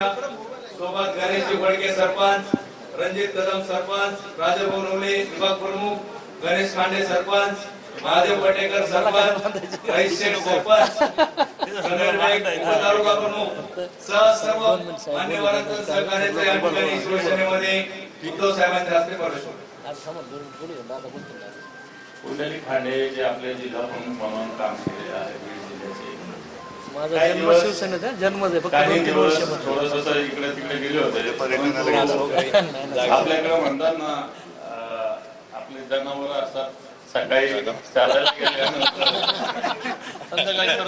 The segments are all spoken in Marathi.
सोबत गणेशजी फडके सरपंच रणजित कदम सरपंच राजाभाऊ नवले विभाग प्रमुख गणेश खांडे सरपंच महादेव पटेकर सरपंच रईस उपतालुका प्रमुख सह सर्व मान्यवरांचं सहकार्याचं या ठिकाणी शिवसेनेमध्ये उद्धव साहेबांच्या हस्ते प्रवेश होतो. खांडे जे आपले जिल्हा प्रमुख म्हणून काम केलेले आहे माझा काही जन्म शिवसेनेत आहे, जन्मच आहे. फक्त काही दोन तीन दिवस वर्ष थोडस इकडे तिकडे गेले होते. आपल्याकडे म्हणतात ना अं, आपले जनावर असतात. सकाळी चालायला गेल्यानंतर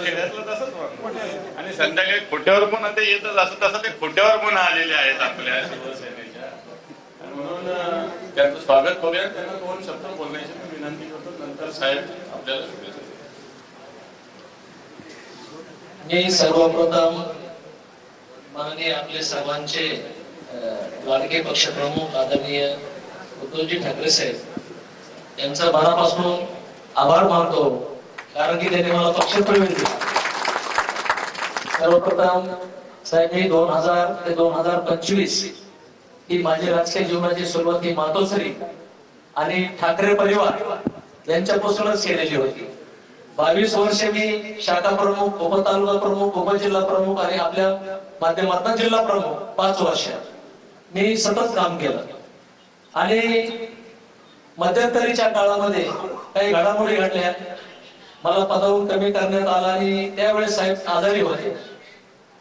खेड्यातलं तसंच म्हणतात. आणि संध्याकाळी खोट्यावर पण ते येतच असं तसं ते खोट्यावर पण आलेले आहेत आपल्या शिवसेनेच्या. आणि म्हणून अं, त्यांचं स्वागत करूया. त्यांना दोन शब्द बोलण्याची मी विनंती करतो. नंतर साहेब आपल्याला शुभेच्छा मी सर्वप्रथम माननीय आपले सर्वांचे अ, लाडके पक्षप्रमुख आदरणीय उद्धवजी ठाकरे साहेब यांचा मनापासून आभार मानतो कारण की त्यांनी मला पक्ष प्रवेश दिला. सर्वप्रथम साहेब मी दोन हजार ते दोन हजार पंचवीस ही माझी राजकीय जीवनाची सुरुवात ही मातोश्री आणि ठाकरे परिवार यांच्यापासूनच केलेली होती. बावीस वर्षे मी शाखा प्रमुख उपतालुका प्रमुख उपजिल्हा प्रमुख आणि आपल्या माध्यमातून जिल्हा प्रमुख पाच वर्ष. मी सतत काम केलं. आणि मध्यंतरीच्या काळामध्ये काही घडामोडी घडल्या. मला पदावरून कमी करण्यात आला आणि त्यावेळेस साहेब आजारी होते.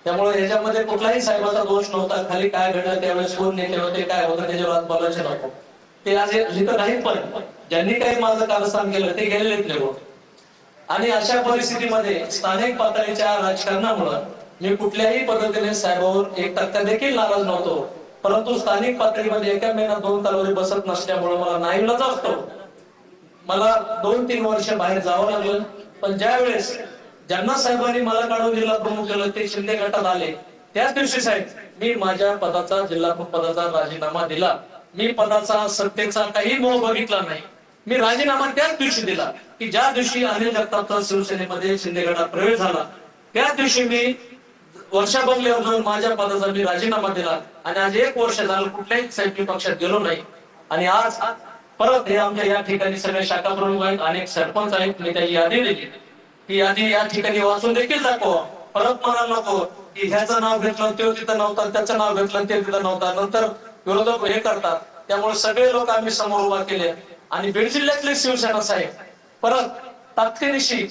त्यामुळे याच्यामध्ये कुठलाही साहेबाचा दोष नव्हता. खाली काय घडलं त्यावेळेस कोण नेते होते काय होतं त्याच्यावर आज बोलायचे नको. ते आज इथं नाही पण ज्यांनी काही माझं कारस्थान केलं ते गेलेलेच निघून आणि अशा परिस्थितीमध्ये स्थानिक पातळीच्या राजकारणामुळं मी कुठल्याही पद्धतीने साहेबावर एक टक्का देखील नाराज नव्हतो. परंतु स्थानिक पातळीमध्ये एका महिन्यात दोन तलवारी बसत नसल्यामुळे मला नाईलाज असतो. मला दोन तीन वर्ष बाहेर जावं लागलं. पण ज्या वेळेस ज्यांना साहेबांनी मला काढून जिल्हा प्रमुख केलं ते शिंदे गटात आले. त्याच दिवशी साहेब मी माझ्या पदाचा जिल्हा प्रमुख पदाचा राजीनामा दिला. मी पदाचा सत्तेचा काही मोह बघितला नाही. मी राजीनामा त्याच दिवशी दिला की ज्या दिवशी अनिल जगतापचा शिवसेनेमध्ये शिंदे गटात प्रवेश झाला त्या दिवशी मी वर्षा बंगल्यावर जाऊन माझ्या पदाचा मी राजीनामा दिला आणि आज एक वर्ष झालं कुठल्याही साहेब पक्षात गेलो नाही. आणि आज परत हे आमच्या या ठिकाणी सगळे शाखा प्रमुख आहेत अनेक सरपंच आहेत मी त्याची यादी दिली. ती यादी या ठिकाणी वाचून देखील दाखवा. परत म्हणाल नको की ह्याचं नाव घेतलं ते तिथं नव्हतं त्याचं नाव घेतलं ते तिथं नव्हतं. नंतर विरोधक हे करतात. त्यामुळे सगळे लोक आम्ही समोर उभा केले. आणि बीड जिल्ह्यातले शिवसेना साहेब परत ताकदीनिशी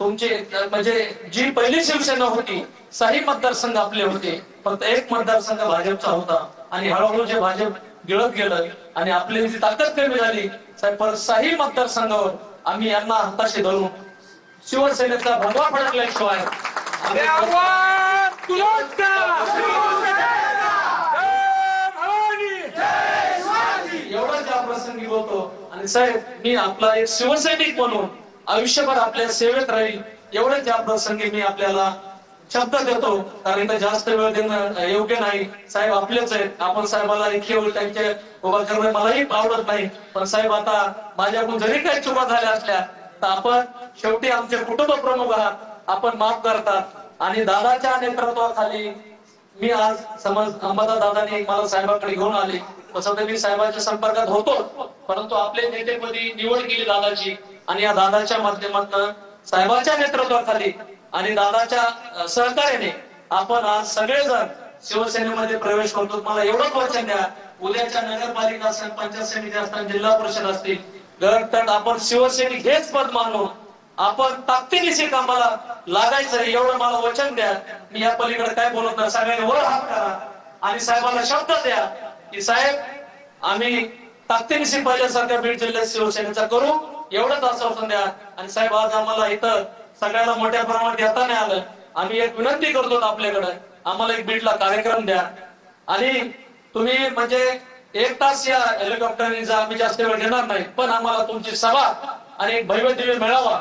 तुमचे म्हणजे जी पहिली शिवसेना होती साही मतदारसंघ आपले होते फक्त एक मतदारसंघ भाजपचा होता आणि हळूहळू जे भाजप गिळत गेलं आणि आपली जी ताकद कमी झाली साहेब परत साही मतदारसंघावर आम्ही यांना हाताशी धरून शिवसेनेचा भगवा फडकल्याशिवाय आम्ही एवढंच या प्रसंगी बोलतो आणि साहेब मी आपला एक शिवसैनिक म्हणून आयुष्यभर आपल्या सेवेत राहील एवढेच या प्रसंगी मी आपल्याला शब्द देतो. कारण जास्त वेळ देणं योग्य नाही. साहेब आपलेच आहेत. आपण साहेबाला एक त्यांचे उभा करणं मलाही आवडत नाही. पण साहेब आता माझ्याकडून जरी काही चुका झाल्या असल्या तर आपण शेवटी आमचे कुटुंब प्रमुख आहात. आपण माफ करतात. आणि दादाच्या नेतृत्वाखाली मी आज समज अंबादा दादाने मला साहेबाकडे घेऊन आले. तसं तर मी साहेबांच्या संपर्कात होतो. परंतु आपले नेतेपदी निवड केली दादाची आणि या दादाच्या माध्यमातून साहेबांच्या नेतृत्वाखाली आणि दादाच्या सहकार्याने आपण आज सगळेजण शिवसेनेमध्ये प्रवेश करतो. मला एवढंच वचन द्या. उद्याच्या नगरपालिका पंचायत समिती असतात जिल्हा परिषद असतील. तर आपण शिवसैनिक हेच पद मानू. आपण ताकदीनिशी कामाला लागायचं एवढं मला वचन द्या. मी या पलीकडे काय बोलत नाही सगळ्यांनी वर हात करा. आणि साहेबांना शब्द द्या की साहेब आम्ही ताकदीनिशी पहिल्यासारख्या बीड जिल्ह्यात शिवसेनेचा करू एवढंच आश्वासन द्या. आणि साहेब आज आम्हाला इथं सगळ्याला मोठ्या प्रमाणात येता नाही आलं. आम्ही एक विनंती करतो आपल्याकडे आम्हाला एक बीडला कार्यक्रम द्या. आणि तुम्ही म्हणजे एक तास या हेलिकॉप्टरने जा आम्ही जास्त वेळ घेणार नाही पण आम्हाला तुमची सभा आणि एक भव्य दिव्य मिळावा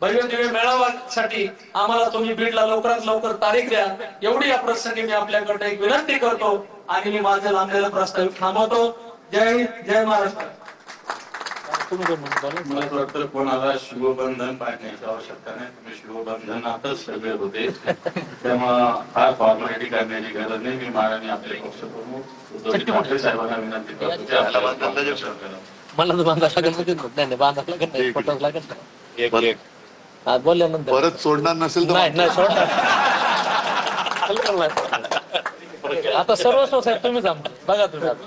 भव्य दिव्य मेळाव्यासाठी आम्हाला तुम्ही बीडला लवकरात लवकर तारीख द्या. एवढी या प्रसंगी मी आपल्याकडे एक विनंती करतो आणि मी माझं लांबलेला प्रस्ताव थांबवतो. जय हिंद जय महाराष्ट्र. मला वाटतं कोणाला शिवबंधन पाडण्याची आवश्यकता नाही. तुम्ही शिवबंधनातच सगळे होते. त्यामुळं फार फॉर्मॅलिटी करण्याची गरज नाही. मी माननीय आपले ठाकरे साहेबांना विनंती करतो. मला लागेल लागेल एक एक. हा, बोलल्यानंतर. परत सोडणार नसेल तर नाही आता सर्वस्व साहेब तुम्हीच आमचे बघा तुम्ही आता.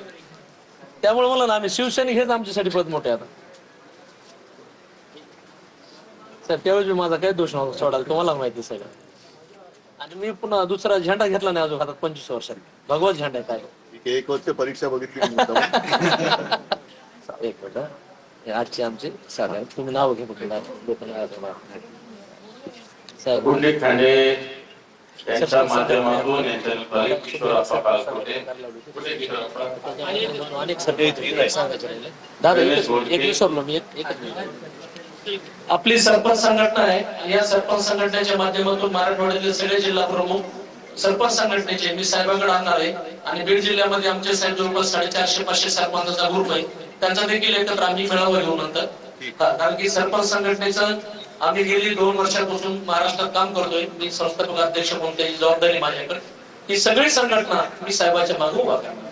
त्यामुळे मला ना आम्ही शिवसैनिक हेच आमच्यासाठी पद मोठे आता. सर त्यावेळी बी माझा काही दोष नव्हता सोडायला. तुम्हाला माहिती आहे सगळं. आणि मी पुन्हा दुसरा झेंडा घेतला नाही अजून हातात पंचवीस वर्षात भगवत झेंडा आहे काय? एक वर्ष परीक्षा बघितली मी मुद्दाम. एक मिनिट हा. आजचे आमचे आहेत. तुम्ही नाव घे साहेब पुंडलिक खांडे यांच्या माध्यमातून अनेक. आपली सरपंच संघटना आहे. या सरपंच संघटनेच्या माध्यमातून मराठवाड्यातील सगळे जिल्हा प्रमुख सरपंच संघटनेचे मी साहेबांकडे आणणार आहे. आणि बीड जिल्ह्यामध्ये आमचे साहेब जवळपास साडेचारशे पाचशे सरपंचाचा ग्रुप आहे. त्यांचा देखील एकत्र आम्ही मेळावा घेऊ नंतर. कारण की सरपंच संघटनेचं आम्ही गेली दोन वर्षापासून महाराष्ट्रात काम करतोय. मी संस्थापक अध्यक्ष म्हणून त्याची जबाबदारी माझ्याकडे. ही सगळी संघटना मी साहेबाच्या मागे उभा करणार.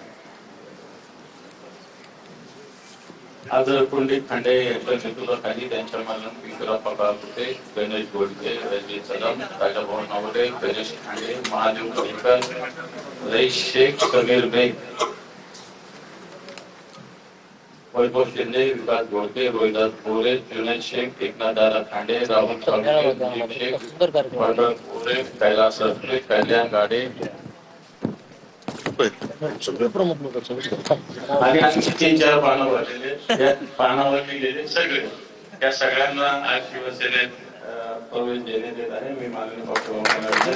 आज पुंडलिक खांडे यांच्या नेतृत्वाखाली त्यांच्या मालून किशोरप्पा होते गणेश गोडके रणजित कदम राजाभाऊ नावडे गणेश खांडे महादेव केळकर रईस शेख कबीर बेग. वैभव शिंदे विकास गोडके रोहिदास मोरे जुनेद शेख एकनाथ दादा खांडे राहुल शेख मोरे कैलास कल्याण गाडे. आणि आणखी तीन चार पानं भरलेले पानावर लिहिलेले सगळे. त्या सगळ्यांना आज शिवसेनेत प्रवेश देण्यात येत आहे. मी माननीय पक्षप्रमुखांना